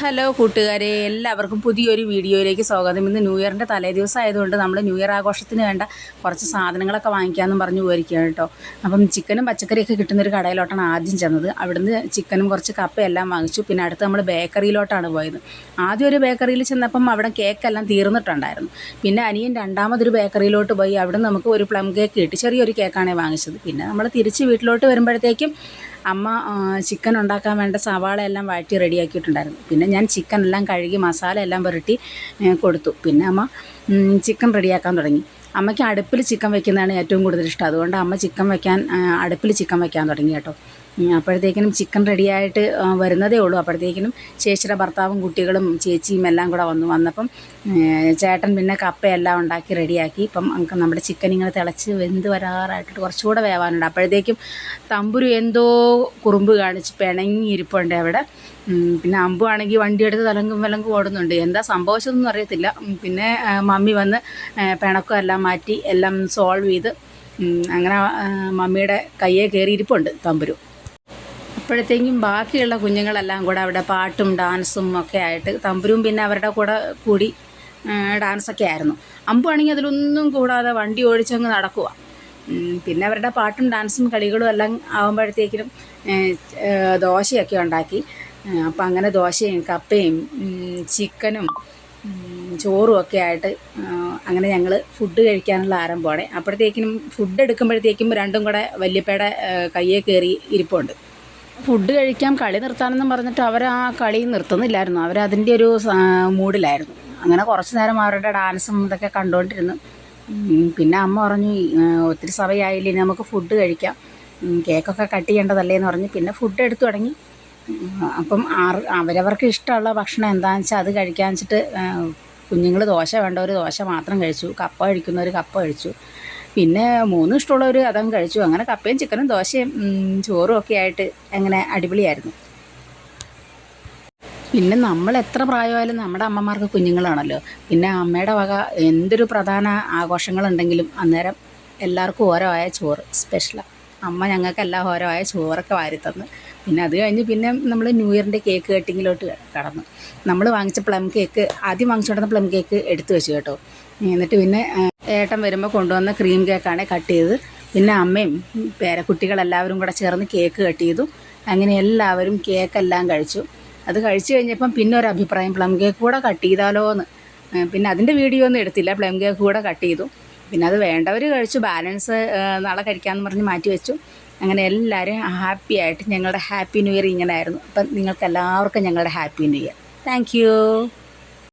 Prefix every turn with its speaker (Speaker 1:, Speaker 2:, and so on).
Speaker 1: Hello കൂട്ടുകാരെ എല്ലാവർക്കും പുതിയൊരു വീഡിയോയിലേക്ക് സ്വാഗതം. ഇന്ന് ന്യൂ ഇയറിന്റെ തലേ ആയതുകൊണ്ട് നമ്മൾ ന്യൂ ഇയർ ആഘോഷത്തിന് വേണ്ട കുറച്ച് സാധനങ്ങളൊക്കെ വാങ്ങിക്കാമെന്നും പറഞ്ഞു പോയിരിക്കുകയാണ് കേട്ടോ. അപ്പം ചിക്കനും പച്ചക്കറിയൊക്കെ കിട്ടുന്ന ഒരു കടയിലോട്ടാണ് ആദ്യം ചെന്നത്. അവിടുന്ന് ചിക്കനും കുറച്ച് കപ്പയെല്ലാം വാങ്ങിച്ചു. പിന്നെ അടുത്ത് നമ്മൾ ബേക്കറിയിലോട്ടാണ് പോയത്. ആദ്യം ഒരു ബേക്കറിയിൽ ചെന്നപ്പം അവിടെ കേക്കെല്ലാം തീർന്നിട്ടുണ്ടായിരുന്നു. പിന്നെ അനിയൻ രണ്ടാമതൊരു ബേക്കറിയിലോട്ട് പോയി. അവിടെ നമുക്ക് ഒരു പ്ലം കേക്ക് കിട്ടി. ചെറിയൊരു കേക്കാണ് വാങ്ങിച്ചത്. പിന്നെ നമ്മൾ തിരിച്ച് വീട്ടിലോട്ട് വരുമ്പോഴത്തേക്കും അമ്മ ചിക്കൻ ഉണ്ടാക്കാൻ വേണ്ട സവാള എല്ലാം വഴറ്റി റെഡിയാക്കിയിട്ടുണ്ടായിരുന്നു. പിന്നെ ഞാൻ ചിക്കൻ എല്ലാം കഴുകി മസാല എല്ലാം പുരട്ടി കൊടുത്തു. പിന്നെ അമ്മ ചിക്കൻ റെഡിയാക്കാൻ തുടങ്ങി. അമ്മയ്ക്ക് അടുപ്പിൽ ചിക്കൻ വെക്കുന്നതാണ് ഏറ്റവും കൂടുതൽ ഇഷ്ടം. അതുകൊണ്ട് അമ്മ ചിക്കൻ വെക്കാൻ അടുപ്പിൽ ചിക്കൻ വെക്കാൻ തുടങ്ങി കേട്ടോ. അപ്പോഴത്തേക്കിനും ചിക്കൻ റെഡിയായിട്ട് വരുന്നതേ ഉള്ളൂ. അപ്പോഴത്തേക്കിനും ചേച്ചിയുടെ ഭർത്താവും കുട്ടികളും ചേച്ചിയും എല്ലാം കൂടെ വന്നു. വന്നപ്പം ചേട്ടൻ പിന്നെ കപ്പയെല്ലാം ഉണ്ടാക്കി റെഡിയാക്കി ഇപ്പം നമുക്ക് നമ്മുടെ ചിക്കൻ ഇങ്ങനെ തിളച്ച് വെന്ത് വരാറായിട്ട് കുറച്ചുകൂടെ വേവാനുണ്ട്. അപ്പോഴത്തേക്കും തമ്പുരു എന്തോ കുറുമ്പ് കാണിച്ച് പിണങ്ങിയിരിപ്പുണ്ട് അവിടെ. ഉം, പിന്നെ അമ്പു ആണെങ്കിൽ വണ്ടിയെടുത്ത് തലങ്കും വിലങ്കും ഓടുന്നുണ്ട്. എന്താ സംഭവിച്ചതെന്നും അറിയത്തില്ല. പിന്നെ മമ്മി വന്ന് പിണക്കും എല്ലാം മാറ്റി എല്ലാം സോൾവ് ചെയ്ത് അങ്ങനെ മമ്മിയുടെ കയ്യെ കയറിയിരിപ്പുണ്ട് തമ്പുരു. അപ്പോഴത്തേക്കും ബാക്കിയുള്ള കുഞ്ഞുങ്ങളെല്ലാം കൂടെ അവിടെ പാട്ടും ഡാൻസും ഒക്കെ ആയിട്ട് തമ്പുരും പിന്നെ അവരുടെ കൂടെ കൂടി ഡാൻസൊക്കെ ആയിരുന്നു. അമ്പു ആണെങ്കിൽ അതിലൊന്നും കൂടാതെ വണ്ടി ഓടിച്ചങ്ങ് നടക്കുക പിന്നെ അവരുടെ പാട്ടും ഡാൻസും കളികളും എല്ലാം ആകുമ്പോഴത്തേക്കിനും ദോശയൊക്കെ ഉണ്ടാക്കി. അപ്പം അങ്ങനെ ദോശയും കപ്പയും ചിക്കനും ചോറും ഒക്കെ ആയിട്ട് അങ്ങനെ ഞങ്ങൾ ഫുഡ് കഴിക്കാനുള്ള ആരംഭമാണ് അപ്പോഴത്തേക്കിനും ഫുഡ് എടുക്കുമ്പോഴത്തേക്കും രണ്ടും കൂടെ വല്യപ്പയുടെ കയ്യെ കയറി ഇരിപ്പുണ്ട്. ഫുഡ് കഴിക്കാം കളി നിർത്താനെന്നും പറഞ്ഞിട്ട് അവർ ആ കളി നിർത്തുന്നില്ലായിരുന്നു. അവരതിന്റെ ഒരു മൂഡിലായിരുന്നു. അങ്ങനെ കുറച്ച് നേരം അവരുടെ ഡാൻസും ഇതൊക്കെ കണ്ടുകൊണ്ടിരുന്നു പിന്നെ അമ്മ പറഞ്ഞു "ആ, ഒത്തിരി സമയമായില്ലേ നമുക്ക് ഫുഡ് കഴിക്കാം. കേക്കൊക്കെ കട്ട് ചെയ്യേണ്ടതല്ലേ എന്ന് പറഞ്ഞ് പിന്നെ ഫുഡ് എടുത്തു തുടങ്ങി. അപ്പം ആർ അവരവർക്ക് ഇഷ്ടമുള്ള ഭക്ഷണം എന്താണെന്ന് വെച്ചാൽ അത് കഴിക്കാൻ വെച്ചിട്ട് കുഞ്ഞുങ്ങൾ ദോശ വേണ്ടവർ ദോശ മാത്രം കഴിച്ചു. കപ്പ കഴിക്കുന്നവർ കപ്പ കഴിച്ചു. പിന്നെ മൂന്നും ഇഷ്ടമുള്ളവർ അതങ്ങ് കഴിച്ചു. അങ്ങനെ കപ്പയും ചിക്കനും ദോശയും ചോറും ഒക്കെ ആയിട്ട് അങ്ങനെ അടിപൊളിയായിരുന്നു. പിന്നെ നമ്മൾ എത്ര പ്രായമായാലും നമ്മുടെ അമ്മമാർക്ക് കുഞ്ഞുങ്ങളാണല്ലോ. പിന്നെ അമ്മയുടെ വക എന്തൊരു പ്രധാന ആഘോഷങ്ങളുണ്ടെങ്കിലും അന്നേരം എല്ലാവർക്കും ഓരോ ആയ ചോറ് സ്പെഷ്യലാണ് അമ്മ ഞങ്ങൾക്ക് എല്ലാം ഓരോ ആയ ചോറൊക്കെ വാരിത്തന്ന്. പിന്നെ അത് കഴിഞ്ഞ് പിന്നെ നമ്മൾ ന്യൂ ഇയറിന്റെ കേക്ക് കട്ടിങ്ങിലോട്ട് കടന്നു. നമ്മൾ വാങ്ങിച്ച പ്ലം കേക്ക് ആദ്യം വാങ്ങിച്ചുകൊണ്ടിരുന്ന പ്ലം കേക്ക് എടുത്തു വെച്ചു കേട്ടോ. എന്നിട്ട് പിന്നെ ഏട്ടം ഏട്ടൻ വരുമ്പോൾ കൊണ്ടുവന്ന ക്രീം കേക്കാണ് കട്ട് ചെയ്ത്. പിന്നെ അമ്മയും പേരക്കുട്ടികളെല്ലാവരും കൂടെ ചേർന്ന് കേക്ക് കട്ട് ചെയ്തു. അങ്ങനെ എല്ലാവരും കേക്കെല്ലാം കഴിച്ചു. അത് കഴിച്ചു കഴിഞ്ഞപ്പം പിന്നെ ഒരു അഭിപ്രായം പ്ലം കേക്ക് കൂടെ കട്ട് ചെയ്താലോ എന്ന് പിന്നെ അതിന്റെ വീഡിയോ ഒന്നും എടുത്തില്ല പ്ലം കേക്ക് കൂടെ കട്ട് ചെയ്തു. പിന്നെ അത് വേണ്ടവർ കഴിച്ചു ബാലൻസ് നാളെ കഴിക്കാമെന്ന് പറഞ്ഞ് മാറ്റി വെച്ചു. അങ്ങനെ എല്ലാവരും ഹാപ്പി ആയിട്ട് ഞങ്ങളുടെ ഹാപ്പി ന്യൂ ഇയർ ഇങ്ങനെ ആയിരുന്നു. അപ്പം നിങ്ങൾക്ക് എല്ലാവർക്കും ഞങ്ങളുടെ ഹാപ്പി ന്യൂ ഇയർ താങ്ക്